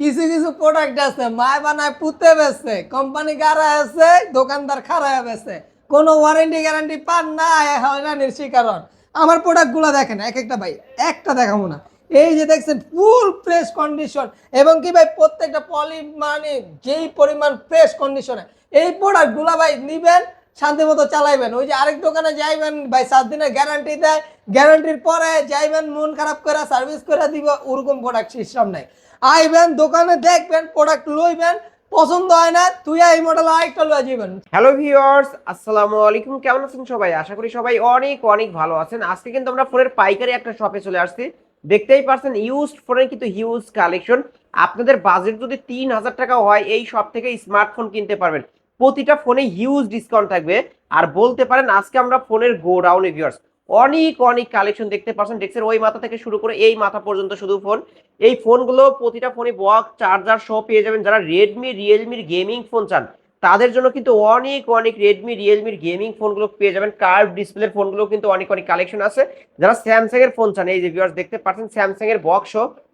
কিছু কিছু প্রোডাক্ট আছে, মায় বানায় পুঁতে বেছে কোম্পানি গাড়া আছে, দোকানদার খারাপ বেছে। কোনো ওয়ারেন্টি গ্যারান্টি পান না হয় হয়রানির শিকারণ আমার প্রোডাক্টগুলো দেখেন, এক একটা ভাই, একটা দেখাবো না। এই যে দেখছেন ফুল ফ্রেশ কন্ডিশন এবং কি ভাই, প্রত্যেকটা পলি মানে যেই পরিমাণ ফ্রেশ কন্ডিশনে এই প্রোডাক্টগুলো ভাই নিবেন, শান্তি মতো চালাইবেন। ওই যে আরেক দোকানে যাইবেন, ভাই, সাত দিনের গ্যারান্টি দেয় গ্যারান্টির পরে যাইবেন, মন খারাপ করে সার্ভিস করে দিব, ওরকম প্রোডাক্ট সিস্টেম নাই। আইবেন, দোকানে দেখবেন প্রোডাক্ট লইবেন, পছন্দ হয় না, তুই এই মডেল আরেকটা লয়ে যাবেন হ্যালো ভিউয়ার্স আসসালামু আলাইকুম। কেমন আছেন সবাই? আশা করি সবাই অনেক অনেক ভালো আছেন। আজকে কিন্তু আমরা ফোনের পাইকারি একটা শপে চলে আসছি। দেখতেই পারছেন ইউজড ফোনের কিন্তু হিউজ কালেকশন আপনাদের বাজেট যদি তিন হাজার টাকা হয়, এই শপ থেকে স্মার্টফোন কিনতে পারবেন। প্রতিটা ফোনে হিউজ ডিসকাউন্ট থাকবে। আর বলতে পারেন, আজকে আমরা ফোনের গোডাউনে ভিউয়ার্স অনেক অনেক কালেকশন দেখতে পাচ্ছেন। ডেক্সের ওই মাথা থেকে শুরু করে এই মাথা পর্যন্ত শুধু ফোন এই ফোনগুলো প্রতিটা ফোনে বক্স চার্জার সহ পেয়ে যাবেন যারা রেডমি রিয়েলমির গেমিং ফোন চান। তাদের জন্য কিন্তু অনেক অনেক রেডমি রিয়েলমির গেমিং ফোনগুলো পেয়ে যাবেন। কার্ভ ডিসপ্লের ফোনগুলো কিন্তু অনেক অনেক কালেকশন আছে। যারা স্যামসাং এর ফোন চান, এই যে ভিউয়ার্স দেখতে পাচ্ছেন স্যামসাং এর বক্স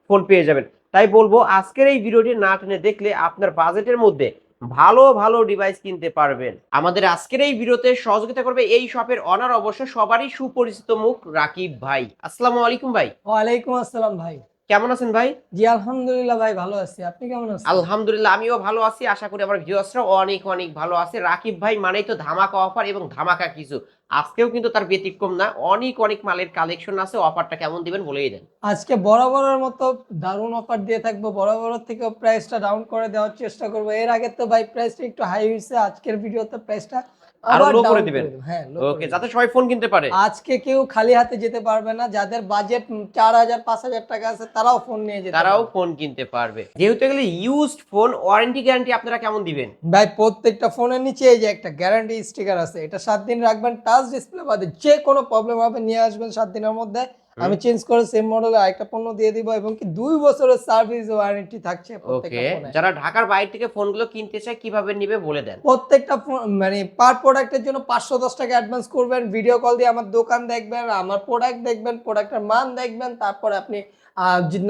ফোন পেয়ে যাবেন। তাই বলব, আজকের এই ভিডিওটি না টেনে দেখলে আপনার বাজেটের মধ্যে ভালো ভালো ডিভাইস কিনতে পারবেন। আমাদের আজকের এই ভিডিওতে সহযোগিতা করবে এই শপের অনার অবশ্য সবারই সুপরিচিত মুখ রাকিব ভাই। আসসালামু আলাইকুম ভাই। ওয়ালাইকুম আসসালাম ভাই। কেমন আছেন ভাই? জি আলহামদুলিল্লাহ ভাই ভালো আছি। আপনি কেমন আছেন? আলহামদুলিল্লাহ আমিও ভালো আছি। আশা করি আমার ভিউয়ার্সরাও অনেক অনেক ভালো আছে। রাকিব ভাই মানেই তো ধামাকা অফার এবং ধামাকা কিছু। আজকেও কিন্তু তার ব্যতিক্রম না অনেক অনেক মালের কালেকশন আছে। অফারটা কেমন দিবেন বলেই দেন। আজকে বরাবরের মতো দারুণ অফার দিয়ে থাকব। বরাবর থেকে প্রাইসটা ডাউন করে দেওয়ার চেষ্টা করব। এর আগে তো ভাই প্রাইসটা একটু হাই হয়েছে। আজকের ভিডিওতে প্রাইসটা আরও লো করে দিবেন। দেব। হ্যাঁ ওকে যাতে সবাই ফোন কিনতে পারে। আজকে কেউ খালি হাতে যেতে পারবে না যাদের বাজেট চার হাজার পাঁচ হাজার টাকা আছে তারাও ফোন নিয়ে যেতে তারাও ফোন কিনতে পারবে। যেহেতু এগুলো ইউজড ফোন ওয়ারেন্টি গ্যারান্টি আপনারা কেমন দিবেন? ভাই প্রত্যেকটা ফোনের নিচে এই যে একটা গ্যারান্টি স্টিকার আছে এটা সাত দিন রাখবেন টাচ ডিসপ্লে বাদে যে কোনো প্রবলেম হবে নিয়ে আসবেন সাত দিনের মধ্যে। আমি চেঞ্জ করে সেম মডেলে আরেকটা পণ্য দিয়ে দিব এবং কি দুই বছরের সার্ভিস ওয়ারেন্টি থাকছে প্রত্যেকটা ওকে যারা ঢাকার বাইরে থেকে ফোনগুলো কিনতে চায় কীভাবে নিবে বলে দেন। প্রত্যেকটা মানে পার প্রোডাক্টের জন্য পাঁচশো দশ টাকা অ্যাডভান্স করবেন ভিডিও কল দিয়ে আমার দোকান দেখবেন আমার প্রোডাক্ট দেখবেন প্রোডাক্টের মান দেখবেন তারপরে আপনি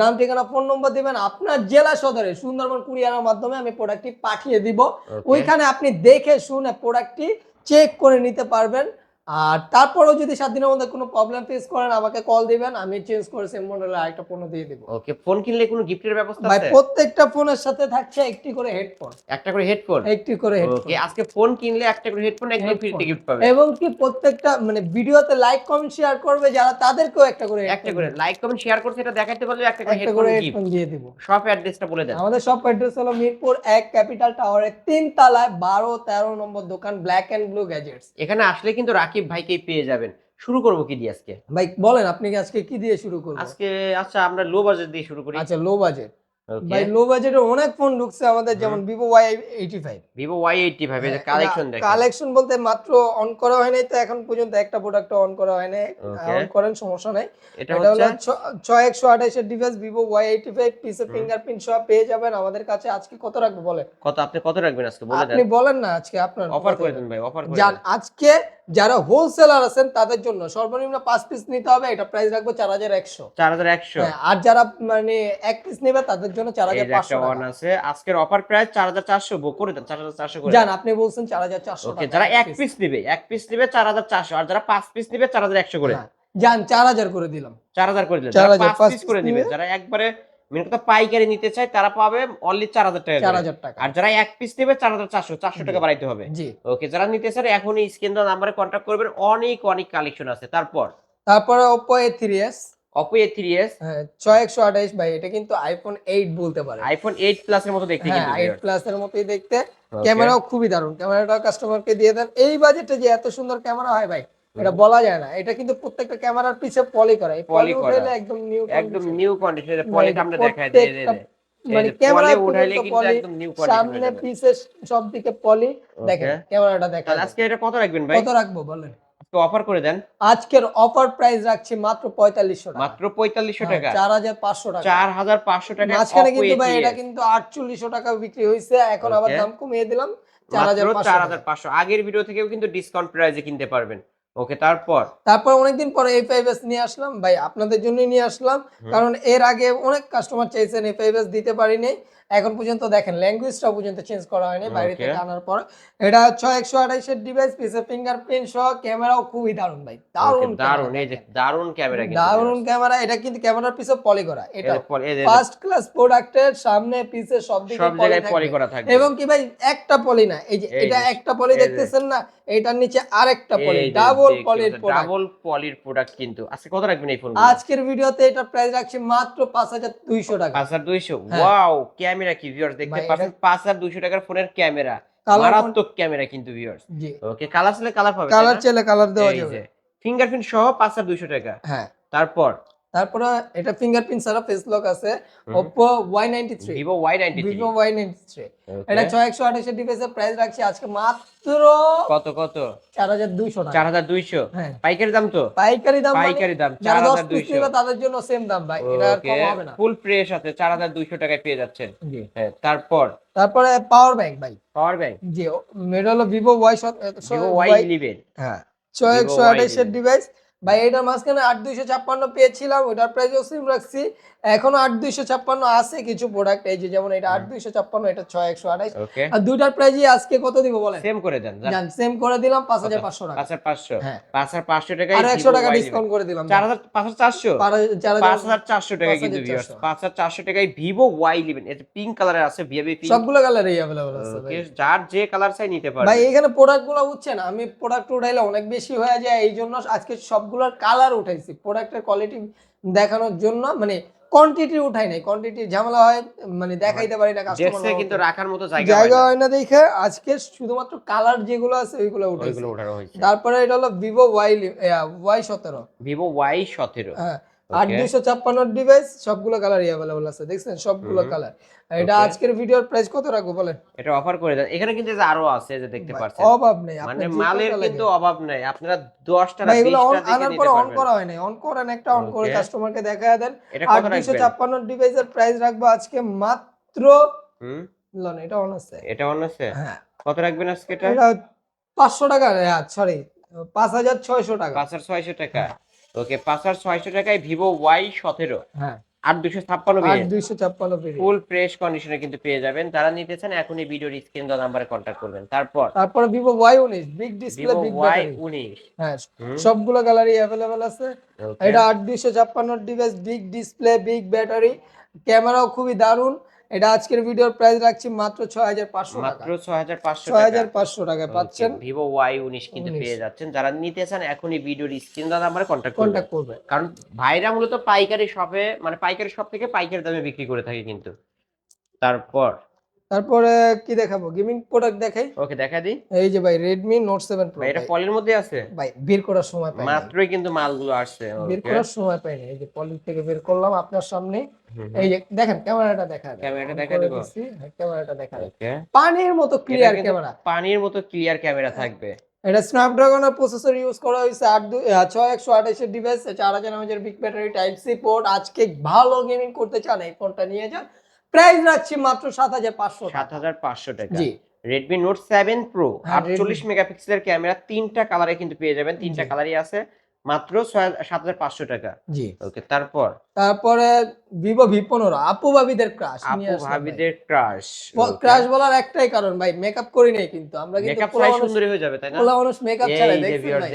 নাম ঠিকানা ফোন নম্বর দিবেন আপনার জেলা সদরে সুন্দরবন কুরিয়ারের মাধ্যমে আমি প্রোডাক্টটি পাঠিয়ে দিব। ওইখানে আপনি দেখে শুনে প্রোডাক্টটি চেক করে নিতে পারবেন। আর তারপরেও যদি সাত দিনের মধ্যে কোনো প্রবলেম ফেস করেন আমাকে কল দিবেন আমি চেঞ্জ করে সেম মডেলের আরেকটা পণ্য দিয়ে দিব। ওকে ফোন কিনলে কোনো গিফটের ব্যবস্থা ভাই আছে? প্রত্যেকটা ফোনের সাথে থাকছে একটি করে হেডফোন একটা করে হেডফোন একটি করে হেডফোন ওকে আজকে ফোন কিনলে একটা করে হেডফোন একদম। ফ্রিতে গিফট পাবে এবং কি প্রত্যেকটা মানে ভিডিওতে লাইক কমেন্ট শেয়ার করবে যারা তাদেরকেও একটা করে একটা করে লাইক কমেন্ট শেয়ার করছে এটা দেখাতে পারলে একটা করে হেডফোন গিফট দিয়ে দিব। শপ অ্যাড্রেসটা বলে দেন। আমাদের সব অ্যাড্রেস হলো মিরপুর এক ক্যাপিটাল টাওয়ারের তিন তলায় বারো তেরো নম্বর দোকান ব্ল্যাক অ্যান্ড ব্লু গ্যাজেটস এখানে আসলে কিন্তু রাকিব ভাইকেই পেয়ে যাবেন। শুরু করব কি দিয়ে আজকে? ভাই বলেন আপনি আজকে কি দিয়ে শুরু করবেন? আজকে আচ্ছা আমরা লো বাজেট দিয়ে শুরু করি। আচ্ছা লো বাজেট ভাই লো বাজেটে অনেক ফোন ঢুকছে আমাদের যেমন Vivo Y eighty five Vivo Y eighty five এর কালেকশন দেখেন। কালেকশন বলতে মাত্র অন করা হয় নাই তো এখন পর্যন্ত একটা প্রোডাক্ট অন করা হয় নাই। অন করেন সমস্যা নাই। এটা হলো ছয় একশো আঠাশের device Vivo Y eighty five পিসে ফিঙ্গারপ্রিন্ট সহ পেয়ে যাবেন আমাদের কাছে। আজকে কত রাখব বলেন? কত আপনি কত রাখবেন আজকে? বলে দেন। আপনি বলেন না আজকে আপনার অফার করে দেন ভাই অফার করে যান আজকে যারা হোলসেলার আছেন তাদের জন্য সর্বনিম্ন পাঁচ পিস নিতে হবে এটা প্রাইস রাখব চার হাজার একশো চার হাজার একশো আর যারা মানে এক পিস নেবে তাদের জন্য চার হাজার পাঁচশো আছে আজকের অফার প্রাইস চার হাজার চারশো বুক করে দেন চার হাজার চারশো করে যান আপনি বলছেন চার হাজার চারশো যারা এক পিস নিবে এক পিস নিবে চার হাজার চারশো আর যারা পাঁচ পিস নিবে চার হাজার একশো করে যান চার হাজার করে দিলাম চার হাজার করে দিলাম 4000 যারা পাঁচ পিস করে নিবে। যারা একবারে মেন কথা পাইকারি নিতে চায় তারা পাবে অনলি চার হাজার টাকা চার। হাজার টাকা। আর যারা এক পিস নেবে চার হাজার চারশো চারশো টাকা বাড়াইতে হবে। জি। ওকে যারা নিতে চান এখন স্ক্রিন দেওয়া নাম্বারে কন্ট্যাক্ট করবেন। অনেক অনেক কালেকশন আছে। তারপর? তারপরে Oppo A three S Oppo A three S ছয় একশো আঠাইশ ভাই এটা কিন্তু আইফোন এইট বলতে পারে। আইফোন এইট প্লাস এর মতো দেখতে হ্যাঁ এইট প্লাস এর মতোই দেখতে। ক্যামেরাও খুবই দারুণ। ক্যামেরাটাও কাস্টমারকে দিয়ে দেন। এই বাজেটে যে এত সুন্দর ক্যামেরা হয় ভাই এটা বলা যায় না। এটা কিন্তু প্রত্যেকটা ক্যামেরার পিছে পলি করা। এই পলি উঠাইলে একদম নিউ একদম নিউ পলিটা আমরা দেখাই দিয়ে মানে ক্যামেরা উঠাইলে কিন্তু একদম নিউ সামনে পিছে সব দিকে পলি দেখেন ক্যামেরাটা দেখেন আজকে এটা কত রাখবেন ভাই? কত রাখব বলেন। অফার করে দেন। আজকের অফার প্রাইস রাখছি মাত্র পঁয়তাল্লিশশো টাকা। মাত্র পঁয়তাল্লিশশো টাকা। চার হাজার পাঁচশো টাকা। চার হাজার পাঁচশো টাকা মাঝখানে কিন্তু ভাই এটা কিন্তু আটচল্লিশশো টাকা বিক্রি হয়েছে এখন আবার দাম কমিয়ে দিলাম। চার হাজার মাত্র পাঁচশো চার টাকা। হাজার পাঁচশো। আগের ভিডিও থেকেও কিন্তু ডিসকাউন্ট প্রাইসে কিনতে পারবেন। ওকে তারপর? তারপর অনেকদিন পরে এফ ফাইভ এস নিয়ে আসলাম। ভাই আপনাদের জন্যই নিয়ে আসলাম। কারণ এর আগে অনেক কাস্টমার চাইছেন এফ ফাইভ এস দিতে পারিনি। এখন পর্যন্ত দেখেন ল্যাঙ্গুয়েজটাও পর্যন্ত চেঞ্জ করা হয়নি বাইরে থেকে আনার পর। এটা ছয় একশো আঠাইশের ডিভাইস পিসে ফিঙ্গারপ্রিন্ট সহ ক্যামেরাও খুবই দারুণ ভাই দারুণ Okay, দারুণ এই যে দারুণ ক্যামেরা কিন্তু দারুণ ক্যামেরা এটা কিন্তু ক্যামেরার পিছে পলি করা এটা ফার্স্ট ক্লাস প্রোডাক্টের সামনে পিছে সব দিকে সব পলি জায়গায় পলি করা থাকবে। এবং কি ভাই একটা পলি না এই যে এটা একটা পলি দেখতেছেন না এটার নিচে আরেকটা পলি ডাবল পলির প্রোডাক্ট ডাবল পলির প্রোডাক্ট কিন্তু। আজকে কত রাখবেন এই ফোন আজকের ভিডিওতে এটা প্রাইস রাখছি মাত্র পাঁচ হাজার দুইশো টাকা। পাঁচ হাজার দুইশো? হ্যাঁ। ওয়াও ক্যামেরা কি ভিউয়ার্স দেখতে পাচ্ছেন পাঁচ হাজার দুইশো টাকার ফোনের ক্যামেরা। মারাত্মক ক্যামেরা কিন্তু ভিউয়ার্স ওকে কালার চাইলে কালার পাবে কালার চাইলে কালার দেওয়া যাবে। ফিঙ্গারপ্রিন্ট সহ পাঁচ হাজার দুইশো টাকা। হ্যাঁ। তারপর তারপরে এটা ফিঙ্গারপ্রিন্ট ছাড়া ফেস লক আছে। Oppo Y93 Vivo Y ninety Vivo Y93 এটা ছয় একশো আঠাশের ডিভাইসের প্রাইস রাখছি আজকে মাত্র কত কত? চার হাজার দুইশো টাকা। চার হাজার দুইশো? হ্যাঁ। পাইকারি দাম তো? পাইকারি দাম মানে পাইকারি দাম চার যারা দশ হাজার পিস দুইশো। নেবে তাদের জন্য সেম দাম ভাই এটা আর কম হবে না। ফুল প্রেস আছে চার হাজার দুইশো টাকায় পেয়ে যাচ্ছেন। জি। হ্যাঁ তারপর? তারপরে পাওয়ার ব্যাংক ভাই। পাওয়ার ব্যাংক জি হলো Vivo Y Vivo Y eleven হ্যাঁ ছয় Vivo একশো Y ডিভাইস ভাই এটার মাঝখানে আট দুইশো ছাপ্পান্ন পেয়েছিলাম ওটার প্রাইসও সেম রাখছি। এখনও আট দুইশো ছাপ্পান্ন আছে কিছু প্রোডাক্ট এই যে যেমন এটা আট দুইশো ছাপ্পান্ন এটা ছয় একশো ওকে আর দুইটার প্রাইজ আজকে কত দিব বলেন? সেম করে দেন জান সেম করে দিলাম পাঁচ হাজার পাঁচশো টাকা। পাঁচ হাজার পাঁচশো। হ্যাঁ। পাঁচ হাজার পাঁচশো টাকায় আর একশো টাকা ডিসকাউন্ট করে দিলাম চার হাজার পাঁচ হাজার চারশো? পাঁচ হাজার চারশো। টাকা কিন্তু পাঁচ হাজার চারশো টাকায় ভিভো ওয়াই ইলেভেন এটা পিঙ্ক কালারের আছে ভিভি সবগুলো কালারই অ্যাভেলেবল আছে যার যে কালার চাই নিতে পারে ভাই এখানে প্রোডাক্টগুলো উঠছে না আমি প্রোডাক্ট উঠাইলে অনেক বেশি হয়ে যায় এই জন্য আজকে সবগুলোর কালার উঠাইছি প্রোডাক্টের কোয়ালিটি দেখানোর জন্য মানে কোয়ান্টিটি উঠাই নাই। কোয়ান্টিটি ঝামেলা হয় মানে দেখাইতে পারি না কাস্টমার কিন্তু রাখার মতো জায়গা জায়গা হয় না দেখে আজকে শুধুমাত্র কালার যেগুলো আছে ওইগুলো উঠাইছে। তারপরে এটা হলো ভিভো ওয়াই ওয়াই সতেরো। ভিভো ওয়াই সতেরো। হ্যাঁ। আট দুইশো ছাপ্পান্ন ডিভাইস সবগুলো কালারই অ্যাভেলেবল আছে দেখছেন? সবগুলো। কালার এটা আজকের ভিডিওর প্রাইস কত রাখব বলেন? এটা অফার করে দেন। এখানে কিন্তু আরও আছে যে দেখতে পাচ্ছেন। অভাব নেই মানে মালের কিন্তু অভাব নাই। আপনারা দশটা ভাই এগুলো on- আনার পরে অন করা হয় অন করেন একটা অন করে. কাস্টমারকে দেখায় দেন। রাখবেন? ছাপ্পান্ন ডিভাইসের প্রাইস রাখব আজকে মাত্র হুম। লন এটা অন আছে। এটা অন্য আছে? হ্যাঁ। কত রাখবেন আজকে এটা? এটা পাঁচশো টাকা সরি হাজার ছয়শো টাকা। পাঁচ হাজার ছয়শো টাকা। ওকে পাঁচ হাজার ছয়শো টাকায় ভিভো ওয়াই সতেরো। হ্যাঁ। আট দুশো ছাপ্পান্ন দুইশো ছাপ্পান্ন ফুল ফ্রেশ কন্ডিশনে কিন্তু পেয়ে যাবেন। যারা নিতে চান এখনই ভিডিওর স্ক্রিন দেওয়া নাম্বারে কন্ট্যাক্ট করবেন। তারপর? তারপর ভিভো ওয়াই উনিশ বিগ ডিসপ্লে বিগ ওয়াই উনিশ। হ্যাঁ সবগুলো গ্যালারি অ্যাভেলেবেল আছে। এটা আট দুইশো ছাপ্পান্ন device big display big battery ক্যামেরাও খুবই দারুণ। এটা আজকের ভিডিওর প্রাইস রাখছি মাত্র ছয় হাজার পাঁচশো টাকা। মাত্র ছয় হাজার পাঁচশো ছয় হাজার পাঁচশো টাকায় পাচ্ছেন। ভিভো ওয়াই উনিশ কিন্তু পেয়ে যাচ্ছেন। যারা নিতে চান এখনই ভিডিওর স্ক্রিন দাদা আমরা কন্টাক্ট কন্টাক্ট করবে কারণ ভাইরা মূলত পাইকারি শপে মানে পাইকারি শপ থেকে পাইকারি দামে বিক্রি করে থাকে কিন্তু। তারপর তারপরে কি দেখাবো? গেমিং প্রোডাক্ট দেখাই। ওকে দেখা দিই এই যে ভাই নোট সেভেন প্রো ভাই এটা পলির মধ্যে আছে? ভাই বের করার সময় পাই মাত্রই কিন্তু মালগুলো আসছে বের করার সময় পাই না এই যে পলি থেকে বের করলাম আপনার সামনে। এই যে দেখেন ক্যামেরাটা দেখা। ক্যামেরাটা দেখা দেবো? হ্যাঁ, ক্যামেরাটা দেখা okay. পানির মতো ক্লিয়ার ক্যামেরা পানির মতো ক্লিয়ার ক্যামেরা থাকবে। এটা স্ন্যাপড্রাগন স্ন্যাপড্রাগনের প্রসেসর ইউজ করা হয়েছে আট দুই ছয় একশো আঠাশের ডিভাইস চার হাজার big battery type C port আজকে ভালো গেমিং করতে চান এই ফোনটা নিয়ে যান। প্রাইস রাখছি মাত্র সাত হাজার পাঁচশো সাত হাজার পাঁচশো টাকা। জি। রেডমি নোট সেভেন প্রো আটচল্লিশ মেগাপিক্সেলের ক্যামেরা তিনটা কালারে কিন্তু পেয়ে যাবেন তিনটা কালারই আছে। মাত্র সাত হাজার পাঁচশো টাকা। জি। ওকে তারপর? তারপরে ভিভো ভি পনেরো আপু ভাবিদের ক্রাশ আপু ভাবিদের ক্রাশ ক্রাশ বলার একটাই কারণ ভাই মেকআপ করি নাই কিন্তু আমরা কিন্তু মেকআপ সুন্দরী হয়ে যাবে তাই না? পোলা মানুষ মেকআপ ছাড়া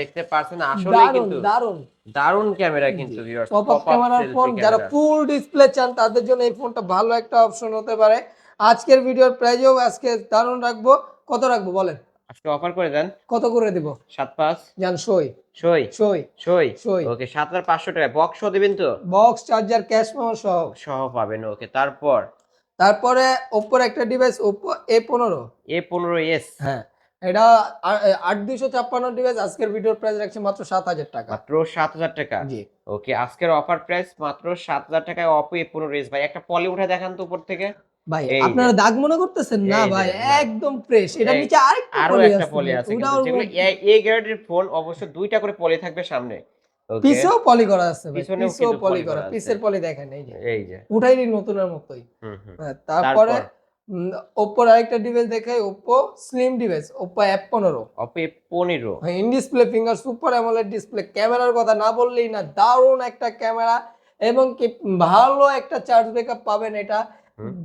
দেখতে পারছেন আসলে দারুণ কিন্তু দারুণ দারুণ ক্যামেরা কিন্তু পপ আপ ক্যামেরার ফোন যারা ফুল ডিসপ্লে চান তাদের জন্য এই ফোনটা ভালো একটা অপশন হতে পারে। আজকের ভিডিওর প্রাইজও আজকে দারুণ রাখব। কত রাখব বলেন? আজকে অফার করে দেন। কত করে দিব? সাত পাঁচ। জান সই। সই। সই। সই। সই। ওকে সাত হাজার পাঁচশো টাকা বক্স দিবেন তো? বক্স চার্জার ক্যাশ মেমো সহ। সহ পাবেন ওকে। তারপর? তারপরে ওপ্পোর একটা ডিভাইস ওপো এ পনেরো। এ পনেরো এস হ্যাঁ। এটা আট দুইশো ছাপ্পান্ন ডিভাইস আজকের ভিডিওর প্রাইস রাখছি মাত্র সাত হাজার টাকা। মাত্র সাত হাজার টাকা? জি। ওকে আজকের অফার প্রাইস মাত্র সাত হাজার টাকায় অপো এ পনেরো এস ভাই একটা পলি উঠে দেখান তো উপর থেকে। ভাই আপনারা দাগ মনে করতেছেন? না ভাই একদম ফ্রেশ এটা নিচে আরেকটা আরও একটা আছে পলি আছে যেগুলো এ- গ্রেডের অবশ্য দুইটা করে পলি থাকবে সামনে। পিছেও পলি করা আছে পিছেও পলি করা পিছের পলি দেখেন এই যে। এই যে। উঠাইনি নতুনের মতোই। হ্যাঁ, তারপরে? ওপ্পোর আরেকটা ডিভাইস দেখাই Oppo slim device Oppo A পনেরো। পনেরো। In display finger super AMOLED display ক্যামেরার কথা না বললেই না দারুণ একটা ক্যামেরা এবং কি ভালো একটা চার্জ ব্যাকআপ পাবেন এটা।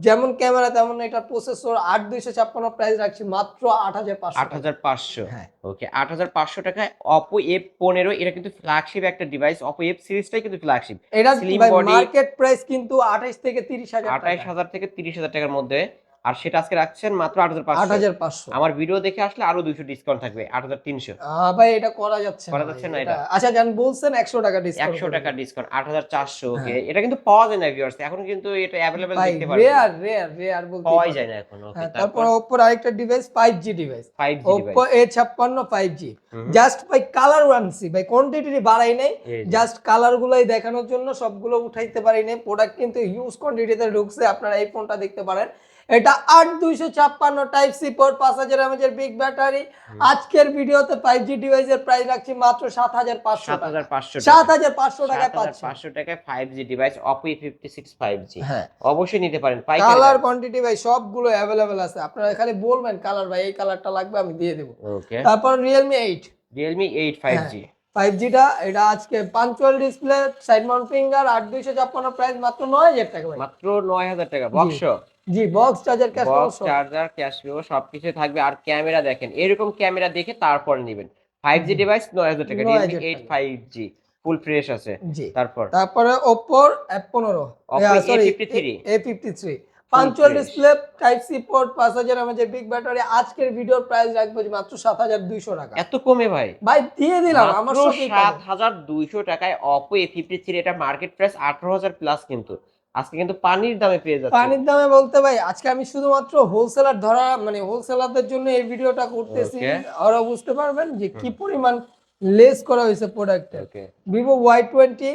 যেমন ক্যামেরা তেমন এটা প্রসেসর আট দুইশো ছাপ্পান্ন প্রাইস রাখছি মাত্র আট হাজার পাঁচশো আট হাজার পাঁচশো। হ্যাঁ। ওকে আট হাজার পাঁচশো টাকায় অপো এফ পনেরো এটা কিন্তু ফ্ল্যাগশিপ একটা ডিভাইস অপো এফ সিরিজটাই কিন্তু ফ্ল্যাগশিপ এটা। মার্কেট প্রাইস কিন্তু আঠাইশ থেকে তিরিশ হাজার আঠাইশ হাজার থেকে তিরিশ হাজার টাকার মধ্যে আর সেটা আজকে রাখছেন মাত্র আট হাজার আট হাজার পাঁচশো। আমার ভিডিও দেখে আসলে আরও দুইশো ডিসকাউন্ট থাকবে আট হাজার তিনশো। ভাই এটা করা যাচ্ছে করা যাচ্ছে না এটা? আচ্ছা জান বলছেন একশো টাকা ডিসকাউন্ট একশো টাকা ডিসকাউন্ট আট হাজার চারশো ওকে এটা কিন্তু পাওয়া যায় না ভিউয়ার্স এখন কিন্তু এটা অ্যাভেলেবেল দেখতে পারবেন। রেয়ার রেয়ার রেয়ার বলতে পাওয়াই যায় না এখন ওকে হ্যাঁ তারপর ওপোর আরেকটা device five G device five G device Oppo A ছাপ্পান্ন ফাইভ জি হুম। জাস্ট ভাই কালার আনছি ভাই কোয়ান্টিটি বাড়াই নাই। জাস্ট কালার গুলাই দেখানোর জন্য সবগুলো উঠাইতে পারি নাই। প্রোডাক্ট কিন্তু হিউজ কোয়ান্টিটিতে ঢুকছে। আপনারা এই ফোনটা দেখতে পারেন। এটা আট দুইশো ছাপ্পান্ন টাইপ সি পোর্ট পাঁচ হাজার এমএচের বিগ ব্যাটারি আজকের ভিডিওতে ফাইভ জি ডিভাইসের প্রাইস রাখছি মাত্র সাত হাজার পাঁচশো সাত হাজার পাঁচশো সাত হাজার পাঁচশো টাকায় পাচ্ছেন পাঁচশো টাকায় five G device Oppo fifty six five G হ্যাঁ। অবশ্যই নিতে পারেন কালার কোয়ান্টিটি ভাই সবগুলো অ্যাভেলেবেল আছে। আপনারা খালি বলবেন কালার ভাই এই কালারটা লাগবে আমি দিয়ে দেবো। তারপর Realme eight Realme eight five G five জিটা এটা আজকে punch hole display side mount finger আট দুইশো ছাপ্পান্ন প্রাইস মাত্র নয় হাজার টাকা মাত্র নয় হাজার টাকা। বক্স জি box charger cash box charger cash সবকিছু থাকবে। আর ক্যামেরা দেখেন এরকম ক্যামেরা দেখে তারপর নেবেন। ফাইভ জি ডিভাইস নয় হাজার টাকা। 9,000 রিয়েলমি টাকা। Eight five G full fresh আছে। তারপর? তারপরে Oppo sorry A53 A fifty three punch hole. Display type C port পাঁচ হাজার এমএচের বিগ ব্যাটারি আজকের ভিডিওর প্রাইস রাখব যে মাত্র সাত হাজার দুইশো টাকা। এত কমে ভাই। ভাই দিয়ে দিলাম আমার হাজার দুইশো টাকায় অপো এ ফিফটি থ্রি এটা মার্কেট প্রাইস আঠারো হাজার প্লাস কিন্তু। আজকে কিন্তু পানির দামে পেয়ে যাচ্ছে। পানির দামে বলতে ভাই আজকে আমি শুধুমাত্র হোলসেলার ধরা মানে হোলসেলারদের জন্য এই ভিডিওটা করতেছি। আর ওরা বুঝতে পারবেন যে কি পরিমাণ লেস করা হয়েছে প্রোডাক্টে okay Vivo Y twenty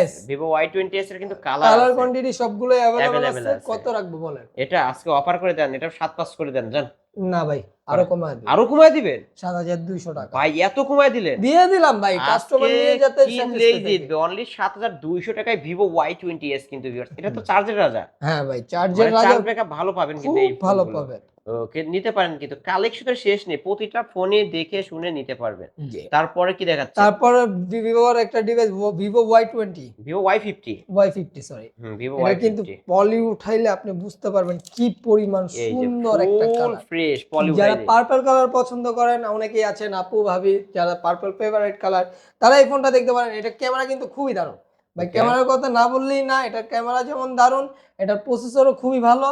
S Vivo Y twenty S এর কিন্তু কালার কালার কোয়ান্টিটি সবগুলো অ্যাভেলেবল আছে। কত রাখব বলেন? এটা আজকে অফার করে দেন এটা সাত পাঁচ করে দেন জান? না ভাই আরও কমায় দিবেন আরও কমায় দিবেন সাত হাজার দুইশো টাকা। ভাই এত কমায় দিলেন দিয়ে দিলাম ভাই কাস্টমার নিয়ে যাতে কিনলেই জিতবে অনলি সাত হাজার দুইশো টাকায় ভিভো ওয়াই টোয়েন্টি এস কিন্তু viewers। এটা তো চার্জের রাজা। হ্যাঁ ভাই চার্জের মানে রাজা ব্যাকআপ ভালো পাবেন কিন্তু এই ভালো পাবেন। ওকে নিতে পারেন কিন্তু কালেকশনের শেষ নেই প্রতিটা ফোনে দেখে শুনে নিতে পারবেন। তারপরে কি দেখাচ্ছে? তারপরে ভিভোর একটা device Vivo Y twenty Vivo Y fifty Y fifty sorry Vivo Y কিন্তু পলি উঠাইলে আপনি বুঝতে পারবেন কি পরিমাণ সুন্দর একটা কালার ফ্রেশ পলি যারা পার্পল কালার পছন্দ করেন অনেকেই আছেন আপু ভাবি যারা পার্পল ফেভারিট কালার তারা এই ফোনটা দেখতে পারেন। এটা ক্যামেরা কিন্তু খুবই দারুণ। ভাই ক্যামেরার কথা না বললেই না এটার ক্যামেরা যেমন দারুণ এটার প্রসেসরও খুবই ভালো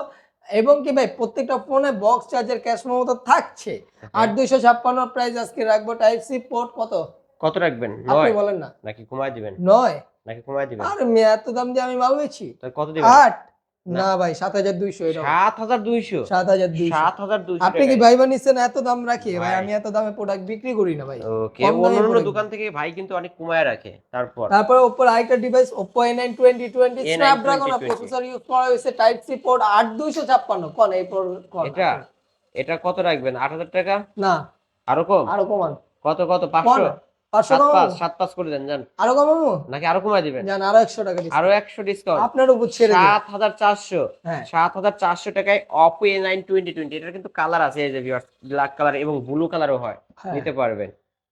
এবং কি ভাই প্রত্যেকটা ফোনে বক্স চার্জের ক্যাশ মেমো তো থাকছে। আট দুইশো ছাপ্পান্ন প্রাইস আজকে রাখব টাইপ সি পোর্ট কত? কত রাখবেন? আপনি বলেন না। নাকি কমায় দিবেন? নয়। নাকি কমায় দিবেন? আর মেয়ে এত দাম দিয়ে আমি মাল বেছি তো কত দিবেন? আট। না? ভাই সাত হাজার দুইশো সাত হাজার দুইশো? সাত হাজার দুইশো। সাত হাজার দুইশো আপনি কি ভাই বানিয়েছেন এত দাম রাখি। ভাই আমি এত দামে প্রোডাক্ট বিক্রি করি না ভাই। ওকে দোকান থেকে ভাই কিন্তু অনেক কমায় রাখে তারপর। তারপর ওপর আরেকটা device Oppo nine twenty twenty Snapdragon processor use করা হয়েছে টাইপ সি পোর্ট 8256 কোন এই কোন? এটা? এটা কত রাখবেন? 8000 টাকা? না। আরও কম? আরও কমান। কত কত? 500 সাত পাঁচ কমাবো সাত পাঁচ করে দেন জান। আরও কমাবো? নাকি আরও কমায় দিবেন? জান আরও একশো টাকা আরও একশো ডিসকাউন্ট আপনার উপর ছেড়ে সাত হাজার চারশো। হ্যাঁ। সাত হাজার চারশো টাকায় Oppo A nine twenty twenty এটার কিন্তু কালার আছে এই যে ব্ল্যাক কালার এবং ব্লু কালারও হয়। হ্যাঁ। নিতে পারবেন।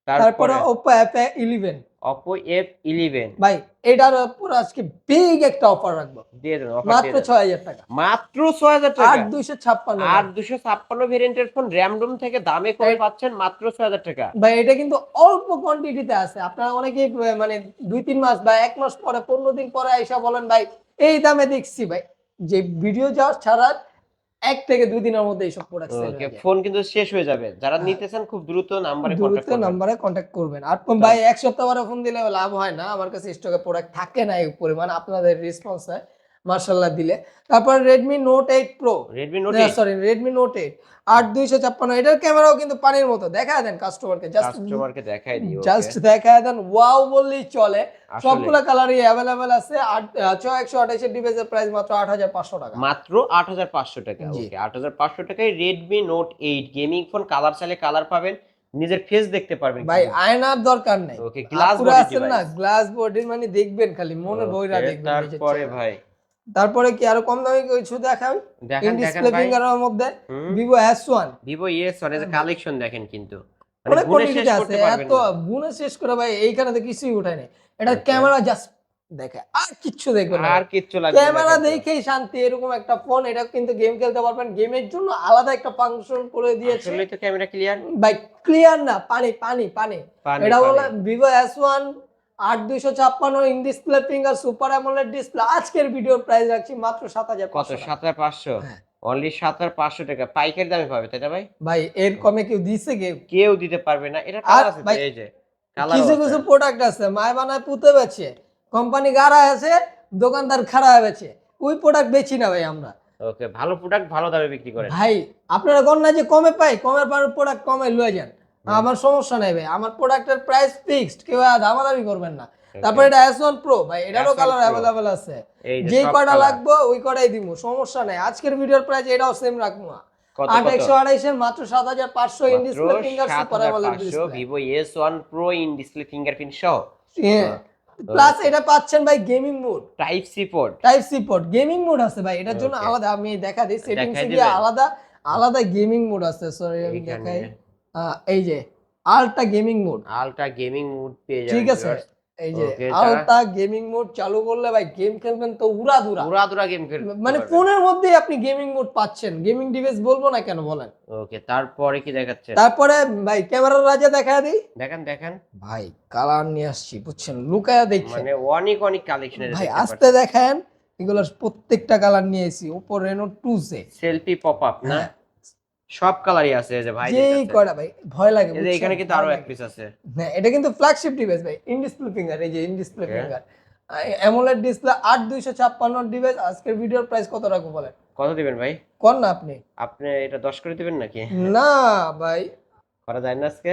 তারপরে Oppo F eleven Oppo F eleven ভাই এটার উপর আজকে বিগ একটা অফার রাখব। দিয়ে দেন অফার মাত্র ছয় হাজার টাকা। মাত্র ছয় হাজার টাকা। আট দুইশো ছাপ্পান্ন। আর দুশো ছাপ্পান্ন ভেরিয়েন্টের ফোন র্যাম রোম থেকে দামে কমে পাচ্ছেন মাত্র ছয় হাজার টাকা। ভাই এটা কিন্তু অল্প কোয়ান্টিটিতে আছে। আপনারা অনেকেই মানে দুই তিন মাস বা এক মাস পরে পনেরো দিন পরে আইসা বলেন ভাই এই দামে দেখছি ভাই। যে ভিডিও যাওয়ার ছাড়া এক থেকে দুই দিনের মধ্যে এইসব প্রোডাক্ট সেল ওকে ফোন কিন্তু শেষ হয়ে যাবে। যারা নিতেছেন চান খুব দ্রুত নাম্বারে দ্রুত কন্টাক্ট করবেন। নাম্বারে কন্ট্যাক্ট করবেন। আর ভাই এক সপ্তাহ পরে ফোন দিলে লাভ হয় না। আমার কাছে স্টকে প্রোডাক্ট থাকে না এই পরিমাণ। আপনাদের রেসপন্স হয়। মার্শাল্লাহ দিলে। তারপর Redmi Note eight Pro Redmi Note sorry Redmi Note eight আট দুইশো ছাপ্পান্ন। এটার ক্যামেরাও কিন্তু পানির মতো। দেখা দেন কাস্টমারকে জাস্ট কাস্টমারকে দেখাই দিই জাস্ট দেখা দেন। ওয়াও বললেই চলে। সবগুলো কালারই অ্যাভেলেবেল আছে। আট ছয় একশো আঠাশের ডিভাইসের প্রাইস মাত্র আট হাজার পাঁচশো টাকা। মাত্র আট হাজার পাঁচশো টাকা ওকে আট হাজার পাঁচশো টাকায় Redmi Note eight gaming phone colour চাইলে কালার পাবেন। নিজের ফেস দেখতে পারবেন ভাই আয়নার দরকার নাই। ওকে গ্লাস বডি না? গ্লাস বডির মানে দেখবেন খালি। মনে বইরা দেখবেন তারপরে ভাই তারপরে কি আরও কম দামি কিছু দেখান? দেখেন দেখেন ডিসপ্লে ফিঙ্গারের মধ্যে Vivo S one Vivo S ওয়ানের কালেকশন দেখেন কিন্তু। মানে অনেক গুণে শেষ আছে করতে পারবেন এত না। গুণে শেষ করে ভাই এইখানে তো কিছুই উঠায় নাই। এটা ক্যামেরা জাস্ট দেখে আর কিচ্ছু দেখবেন না আর কিচ্ছু লাগবে ক্যামেরা দেখেই শান্তি এরকম একটা ফোন এটা কিন্তু গেম খেলতে পারবেন। গেমের জন্য আলাদা একটা ফাংশন করে দিয়েছে। আসলেই তো ক্যামেরা ক্লিয়ার ভাই ক্লিয়ার না পানি পানি পানি। এটা। বলে ভিভো এস ওয়ান আট দুইশো ছাপ্পান্ন in display finger super AMOLED display আজকের ভিডিওর প্রাইস রাখছি মাত্র সাত হাজার কত? সাত হাজার পাঁচশো? হ্যাঁ। অনলি সাত হাজার পাঁচশো টাকা। পাইকারি দামে পাবে তাই না ভাই? ভাই এর কমে কেউ দিছে কেউ? কেউ দিতে পারবে না। এটা এই যে কিছু কিছু প্রোডাক্ট আছে মায় বানায় পুঁতে বেছে। কোম্পানি গাড়া আছে দোকানদার খারাপ বেছে। ওই প্রোডাক্ট বেচি না ভাই আমরা। ওকে ভালো প্রোডাক্ট ভালো দামে বিক্রি করে। ভাই আপনারা না যে কমে পাই কমের পর প্রোডাক্ট কমে লয়ে যান। আমার সমস্যা নাই ভাই। আমার প্রোডাক্টের প্রাইস ফিক্সড কেউ আর দামাদামি করবেন না। তারপর এটা প্রো ভাই এটারও কালার। অ্যাভেলেবেল আছে। যে কয়টা। লাগবে ওই কটাই দিব সমস্যা নাই। আজকের ভিডিওর প্রাইস এটাও সেম রাখব না। আট একশো আড়াইশের মাত্র সাত হাজার পাঁচশো in display finger super Vivo S one Pro in display fingerprint সহ। প্লাস এটা পাচ্ছেন ভাই gaming mode type C port type C port gaming mode আছে ভাই এটার জন্য আলাদা আমি দেখা দিই সেটিংস গিয়ে আলাদা আলাদা গেমিং মোড আছে। সরি আমি দেখাই। এই যে ultra gaming mode. Ultra gaming mode পেয়ে যাবেন ঠিক আছে এই যে আলট্রা গেমিং মোড চালু করলে ভাই গেম খেলবেন তো উড়া দুরা। পুরা দুরা গেম খেলবেন মানে ফোনের মধ্যেই আপনি গেমিং মোড পাচ্ছেন। গেমিং ডিভাইস বলব না কেন বলেন? ওকে তারপরে কি দেখাচ্ছে? তারপরে ভাই ক্যামেরার রাজা দেখা দিই। দেখেন দেখেন। ভাই কালার নিয়ে আসছি বুঝছেন? লুকায়া দেখছেন। মানে অনেক অনেক কালেকশন ভাই আস্তে দেখেন এগুলোর প্রত্যেকটা কালার নিয়ে এসেছি। Oppo Reno two Z selfie pop up না? হ্যাঁ। সব কালারই আছে এই যে ভাই যেই কয়টা ভাই? ভয় লাগে এই যে এখানে কিন্তু আরও এক পিস আছে। হ্যাঁ এটা কিন্তু ফ্ল্যাগশিপ ডিভাইস ভাই ইন ডিসপ্লে ফিঙ্গার এই যে in display finger AMOLED display আট দুইশো ছাপ্পান্ন ডিভাইস আজকের ভিডিওর প্রাইস কত রাখব বলেন? কত দিবেন ভাই? কোন না আপনি? আপনি এটা দশ করে দিবেন নাকি? না ভাই। করা যায় না আজকে?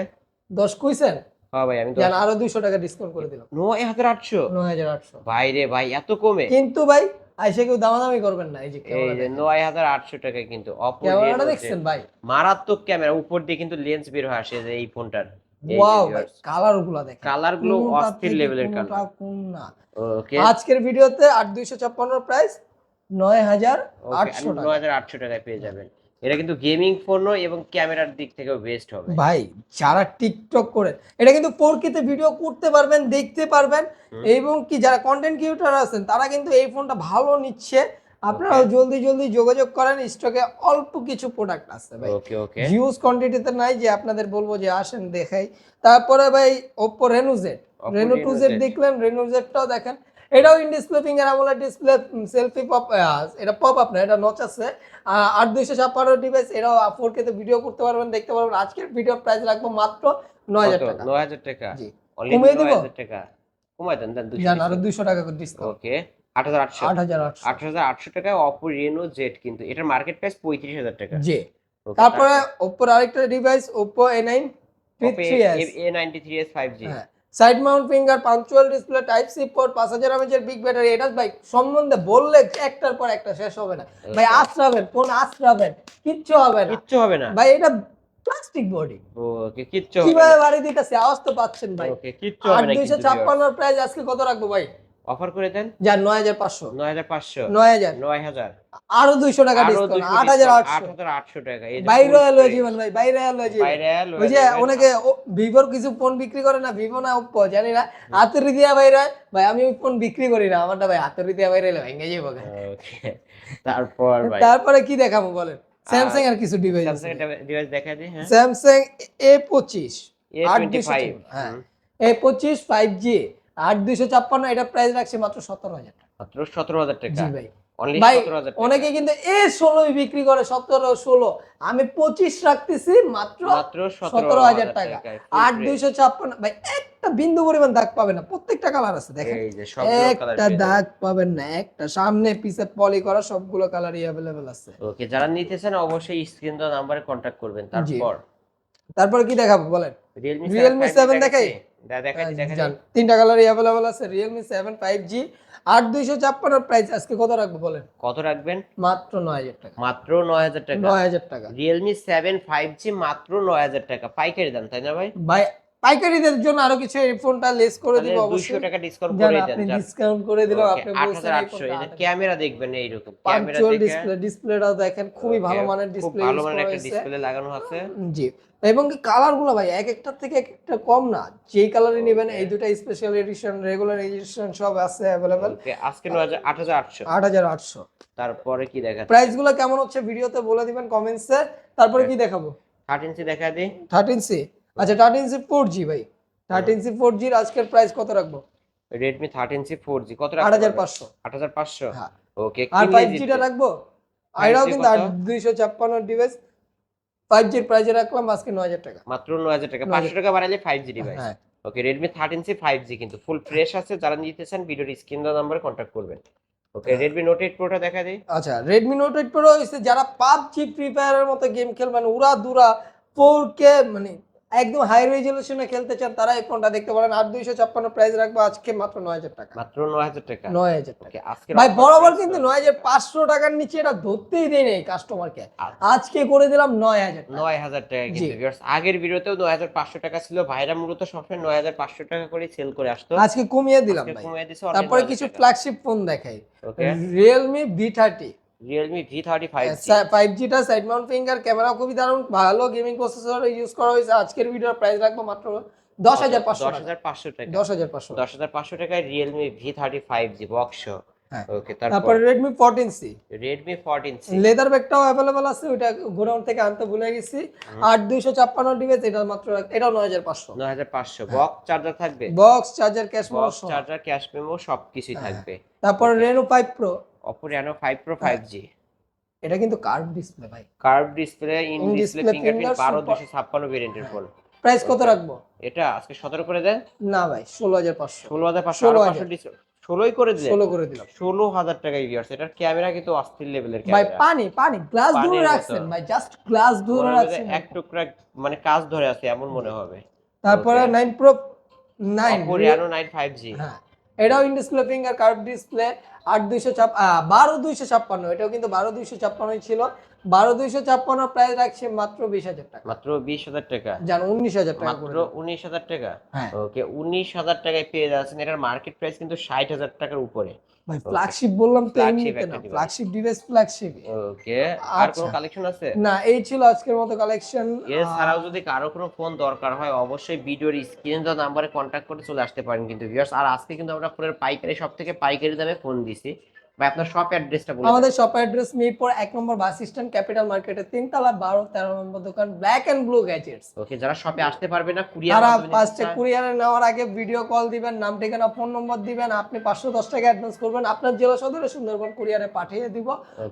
দশ কইছেন? হ্যাঁ ভাই আমি জান আরও দুইশো টাকা ডিসকাউন্ট করে দিলাম। নয় হাজার আটশো? নয় হাজার আটশো। ভাই রে ভাই এত কমে? কিন্তু ভাই আইসে কেউ দামাদামি করবেন না এই যে এই ক্যামেরা যে নয় হাজার আটশো টাকায় কিন্তু অপো ক্যামেরাটা দেখছেন ভাই? মারাত্মক ক্যামেরা উপর দিয়ে কিন্তু লেন্স বের হয়ে আসে যে এই ফোনটার ওয়াও কালারগুলা দেখেন। কালারগুলো অস্থির লেভেলের কালার না। ওকে আজকের ভিডিওতে আট দুইশো ছাপ্পান্ন প্রাইস নয় হাজার আটশো টাকা। নয় হাজার আটশো টাকায় পেয়ে যাবেন। এটা কিন্তু গেমিং ফোনও এবং ক্যামেরার দিক থেকেও বেস্ট হবে। ভাই যারা টিকটক করে এটা কিন্তু ফোর তে ভিডিও করতে পারবেন দেখতে পারবেন এবং কি যারা কন্টেন্ট ক্রিয়েটর আছেন তারা কিন্তু এই ফোনটা ভালো নিচ্ছে। আপনারাও জলদি জলদি যোগাযোগ করেন স্টকে অল্প কিছু প্রোডাক্ট আছে ভাই। ওকে ওকে হিউজ কোয়ান্টিটিতে নাই যে আপনাদের বলব যে আসেন দেখাই। তারপরে ভাই Oppo Reno two Reno Z Z। দেখলেন রেনো জেডটাও দেখেন। এটাও in display finger AMOLED display selfie pop এটা পপ আপ না এটা নচ আছে। আট দুইশো ছাপ্পান্ন ডিভাইস এটাও ফোর কে তে ভিডিও করতে পারবেন দেখতে পারবেন। আজকের ভিডিও প্রাইস রাখব মাত্র নয় হাজার টাকা। নয় হাজার টাকা। কমিয়ে দিব? 9,000 টাকা। কমাই দেন দেন আরও দুইশো। টাকা করে ডিসকাউন্ট ওকে আট হাজার আটশো। আট হাজার আটশো। আট হাজার আটশো টাকায় অপো রেনো জেড কিন্তু এটার মার্কেট প্রাইস পঁয়ত্রিশ হাজার টাকা। জি। তারপরে ওপ্পোর আরেকটা device Oppo A nine three S A ninety three S five G হ্যাঁ। Side mount finger punch hole display type C port পাঁচ হাজার এমএচের বিগ ব্যাটারি এটা ভাই সম্বন্ধে বললে একটার পর একটা শেষ হবে না। ভাই আশ্রাবেন ফোন আশ্রাবেন কিচ্ছু হবে না। কিচ্ছু হবে না। ভাই এটা প্লাস্টিক বডি ওকে কিচ্ছু কীভাবে বাড়ি দিতেছে আওয়াজ তো পাচ্ছেন ভাই। ওকে কিচ্ছু হবে না 256 এর প্রাইস আজকে কত রাখব ভাই? অফার করে দেন? যার নয় হাজার পাঁচশো। নয় হাজার পাঁচশো। নয় হাজার। নয় হাজার। আরও দুইশো টাকা আরও আট হাজার আট হাজার আটশো টাকা। এই বাইরে লয়ে price। ভাই বাইরে বাইরে লয়ে ওই যে অনেকে ভিভোর কিছু ফোন বিক্রি করে না ভিভো না ওপ্পো জানি না। হাতের দিয়া বাইরে ভাই আমি ফোন বিক্রি করি না আমারটা ভাই হাতের দিয়া বাইরে ভেঙে যাব ওকে তারপর ভাই। তারপরে কি দেখাবো বলেন? স্যামসাং এর কিছু ডিভাইস ডিভাইস দেখা দিই হ্যাঁ। স্যামসাং এ পঁচিশ আট ফাইভ হ্যাঁ। এ পঁচিশ ফাইভ জি আট দুইশো ছাপ্পান্ন এটা প্রাইস রাখছে মাত্র সতেরো হাজার টাকা। মাত্র সতেরো হাজার টাকা? জি ভাই। ভাই অনেকে কিন্তু এ ষোলোই বিক্রি করে সতেরো ষোলো। আমি পঁচিশ রাখতেছি মাত্র সতেরো হাজার টাকা। আট দুইশো ছাপ্পান্ন ভাই একটা বিন্দু পরিমাণ দাগ পাবেন না। প্রত্যেকটা কালার আছে দেখেন। একটা দাগ পাবেন না একটা সামনে পিছে পলি করা সবগুলো কালারই অ্যাভেলেবেল আছে। ওকে যারা নিতে চান অবশ্যই স্ক্রিন দেওয়া নাম্বারে কন্ট্যাক্ট করবেন। তারপর? তারপরে কি দেখাবো বলেন? রিয়েলমি 7 দেখাই? দেখাই তিনটা কালারই অ্যাভেলেবেল আছে রিয়েলমি সেভেন ফাইভ জি আট দুইশো ছাপ্পান্ন প্রাইস আজকে কত রাখব বলেন? কত রাখবেন? মাত্র নয় হাজার টাকা। মাত্র নয় হাজার টাকা। নয় হাজার টাকা। রিয়েলমি সেভেন ফাইভ জি মাত্র নয় হাজার টাকা। পাইকারি দাম তাই না ভাই? ভাই পাইকারিদের জন্য আরও কিছু এই ফোনটা লেস করে দিব অবশ্যই। টাকা ডিসকাউন্ট করে আপনি ডিসকাউন্ট করে দিলাম আপনি বলছেন হাজার এই আটশো ক্যামেরা দেখবেন এইরকম ক্যামেরা পাঞ্চুয়াল দেখে ডিসপ্লে ডিসপ্লেটাও দেখেন খুবই ভালো মানের ডিসপ্লে ভালো মানের একটা ডিসপ্লে লাগানো আছে। জি। এবং কি কালারগুলো ভাই এক একটা থেকে এক একটা কম না যেই কালারই নেবেন এই দুটা স্পেশাল এডিশন রেগুলার এডিশন সব আছে অ্যাভেলেবেল Okay, আজকে নয় হাজার আট হাজার আটশো। আট হাজার আটশো। তারপরে কি দেখা প্রাইসগুলো কেমন হচ্ছে ভিডিওতে বলে দিবেন কমেন্টসে তারপরে কি দেখাবো? থার্ড ইঞ্চি দেখা দিই। থার্টিন সি আচ্ছা থার্টিন সি ফোর জি ভাই। থার্টিন সি ফোর জির আজকের প্রাইস কত রাখব? Redmi thirteen C four G কত আট হাজার পাঁচশো। আট হাজার পাঁচশো? হ্যাঁ। ওকে আর ফাইভ জিটা রাখব? 5G কিন্তু? দুইশো ছাপ্পান্ন ডিভাইস ফাইভ জির প্রাইসে রাখলাম আজকে নয় হাজার টাকা। মাত্র নয় হাজার টাকা। পাঁচশো টাকা বাড়ালে ফাইভ জি ডিভাইস হ্যাঁ okay Redmi thirteen C five G কিন্তু ফুল ফ্রেশ আছে। যারা নিতে চান ভিডিওর স্ক্রিন নাম্বারে কন্ট্যাক্ট করবেন। ওকে হ্যাঁ। রেডমি নোট এইট প্রোটা দেখা দিই। আচ্ছা রেডমি নোট এইট প্রো হয়েছে যারা পাবজি ফ্রি ফায়ারের মতো গেম খেলবেন উড়া দুরা ফোর কে মানে একদম হাই রেজলিউশনে খেলতে চান তারা এই ফোনটা দেখতে পারেন। আর দুইশো ছাপ্পান্ন প্রাইস রাখব আজকে মাত্র নয় হাজার টাকা। মাত্র নয় হাজার টাকা? নয় হাজার টাকা। আজকে ভাই বরাবর কিন্তু নয় হাজার পাঁচশো টাকার নিচে এটা ধরতেই দেয় নেই কাস্টমারকে আজকে করে দিলাম নয় হাজার নয় হাজার টাকা কিন্তু। আগের ভিডিওতেও নয় হাজার পাঁচশো টাকা ছিল। ভাইরা মূলত সবসময় নয় হাজার পাঁচশো টাকা করে সেল করে আসতো। আজকে কমিয়ে দিলাম ভাই। কমিয়ে দিছে তারপরে কিছু ফ্ল্যাগশিপ ফোন দেখাই। Realme V thirty Realme V thirty five five জিটা side mount finger camera খুবই দারুণ ভালো গেমিং প্রসেসর ইউজ করা হয়েছে। আজকের ভিডিওর প্রাইস রাখব মাত্র দশ হাজার পাঁচশো দশ হাজার পাঁচশো টাকা। দশ হাজার পাঁচশো। দশ হাজার পাঁচশো টাকায় Realme V thirty five G box. Okay তারপর? তারপরে ফোরটিন সি লেদার ব্যাগটাও অ্যাভেলেবল আছে ওইটা গোডাউন থেকে আনতে ভুলে গেছি। আর দুইশো ছাপ্পান্ন ডিভাইস এটা মাত্র এটাও নয় হাজার পাঁচশো। নয় হাজার পাঁচশো। হ্যাঁ। বক্স চার্জার থাকবে? Box charger cash box charger cash memo সবকিছুই হ্যাঁ। থাকবে। তারপরে Reno five Pro Oppo Reno five Pro five G এটা কিন্তু কার্ভ ডিসপ্লে ভাই। Curve display in display fingerprint finger বারো super- দুশো ছাপ্পান্ন ভেরিয়েন্টের ফোন প্রাইস কত রাখব? এটা আজকে সতেরো করে দেন? না ভাই ষোলো হাজার পাঁচশো। ষোলো হাজার পাঁচশো 16,000 পাঁচশো ডিসপ্লে ষোলোই করে ষোলো করে দিলাম। ষোলো হাজার টাকা ইয়ার্স এটার ক্যামেরা কিন্তু অস্থির লেভেলের ভাই পানি পানি গ্লাস ধরে রাখছেন ভাই জাস্ট গ্লাস ধরে রাখছেন। এক টুকরা মানে কাজ ধরে আছে এমন মনে হবে। তারপরে. Nine Pro nine nine five G হ্যাঁ। এটাও in display finger curve display আট দুইশো বারো দুইশো ছাপ্পান্ন এটাও কিন্তু বারো দুইশো ছাপ্পান্নই ছিল। বারো দুইশো ছাপ্পান্ন প্রাইস রাখছে মাত্র বিশ হাজার টাকা। মাত্র বিশ হাজার টাকা। জান উনিশ হাজার টাকা মাত্র উনিশ হাজার টাকা। হ্যাঁ। ওকে উনিশ হাজার টাকায় পেয়ে যাচ্ছেন। এটার মার্কেট প্রাইস কিন্তু ষাট হাজার টাকার উপরে। ভাই ফ্ল্যাগশিপ বললাম তো এমনিতে না ফ্ল্যাগশিপ ডিভাইস ফ্ল্যাগশিপ ওকে আর কোনো আচ্ছা। কালেকশন আছে? না এই ছিল আজকের মতো কালেকশন এছাড়াও যদি কারও কোনো ফোন দরকার হয় অবশ্যই ভিডিওর স্ক্রিন দেওয়া নাম্বারে কন্ট্যাক্ট করে চলে আসতে পারেন কিন্তু ভিউয়ার্স আর আজকে কিন্তু আমরা ফোনের পাইকারি সব থেকে পাইকারি দামে ফোন দিছি। ভাই আপনার শপ অ্যাড্রেসটা বলে আমাদের shop address Mirpur number bus stand capital মার্কেটের তিনতলা বারো তেরো নম্বর দোকান ব্ল্যাক ব্লু গ্যাজেটস ওকে যারা শপে আসতে পারবে না কুরিয়ার তারা ফার্স্টে কুরিয়ারে নেওয়ার আগে ভিডিও কল দিবেন নাম ঠিকানা ফোন নম্বর দিবেন আপনি পাঁচশো দশ টাকা অ্যাডভান্স করবেন আপনার জেলা সদরে সুন্দরবন কুরিয়ারে পাঠিয়ে দিব।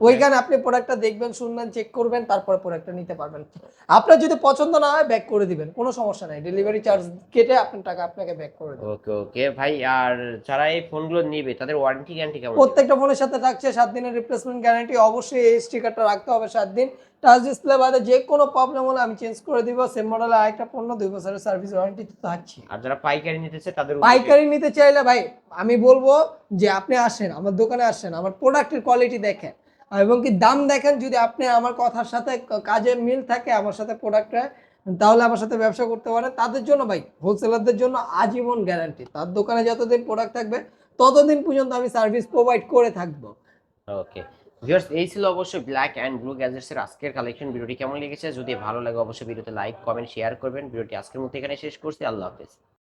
ওইখানে আপনি প্রোডাক্টটা দেখবেন শুনবেন চেক করবেন তারপরে প্রোডাক্টটা নিতে পারবেন। আপনার যদি পছন্দ না হয় ব্যাক করে দিবেন কোনো সমস্যা নাই। ডেলিভারি চার্জ কেটে আপনার টাকা আপনাকে ব্যাক করে দেবেন ওকে ওকে ভাই আর যারা এই ফোনগুলো নেবে তাদের ওয়ারেন্টি গ্যারান্টি কেমন প্রত্যেকটা ফোনের সাথে থাকছে সাত দিনের রিপ্লেসমেন্ট গ্যারান্টি অবশ্যই এই স্টিকারটা রাখতে হবে সাত দিন। টাচ ডিসপ্লে বাদে যে কোনো প্রবলেম হলে আমি চেঞ্জ করে দিব। সেম মডেলের আরেকটা পণ্য দুই বছরের সার্ভিস ওয়ারেন্টি তো থাকছে। আর যারা পাইকারি নিতেছে তাদের পাইকারি নিতে চাইলে ভাই আমি বলব যে আপনি আসেন আমার দোকানে আসেন আমার প্রোডাক্টের কোয়ালিটি দেখেন। এবং কি দাম দেখেন যদি আপনি আমার কথার সাথে কাজে মিল থাকে আমার সাথে প্রোডাক্টটা তাহলে আমার সাথে ব্যবসা করতে পারে তাদের জন্য ভাই হোলসেলারদের জন্য আজীবন গ্যারান্টি তার দোকানে যতদিন প্রোডাক্ট থাকবে ততদিন পর্যন্ত আমি সার্ভিস প্রোভাইড করে থাকব। ওকে। ভিউয়ার্স, এই ছিল অবশ্যই ব্ল্যাক অ্যান্ড ব্লু গ্যাজেটস এর আজকের কালেকশন ভিডিওটি কেমন লেগেছে? যদি ভালো লাগে, অবশ্যই ভিডিওতে লাইক কমেন্ট শেয়ার করবেন। ভিডিওটি আজকের মতো এখানে শেষ করছি। আল্লাহ হাফেজ।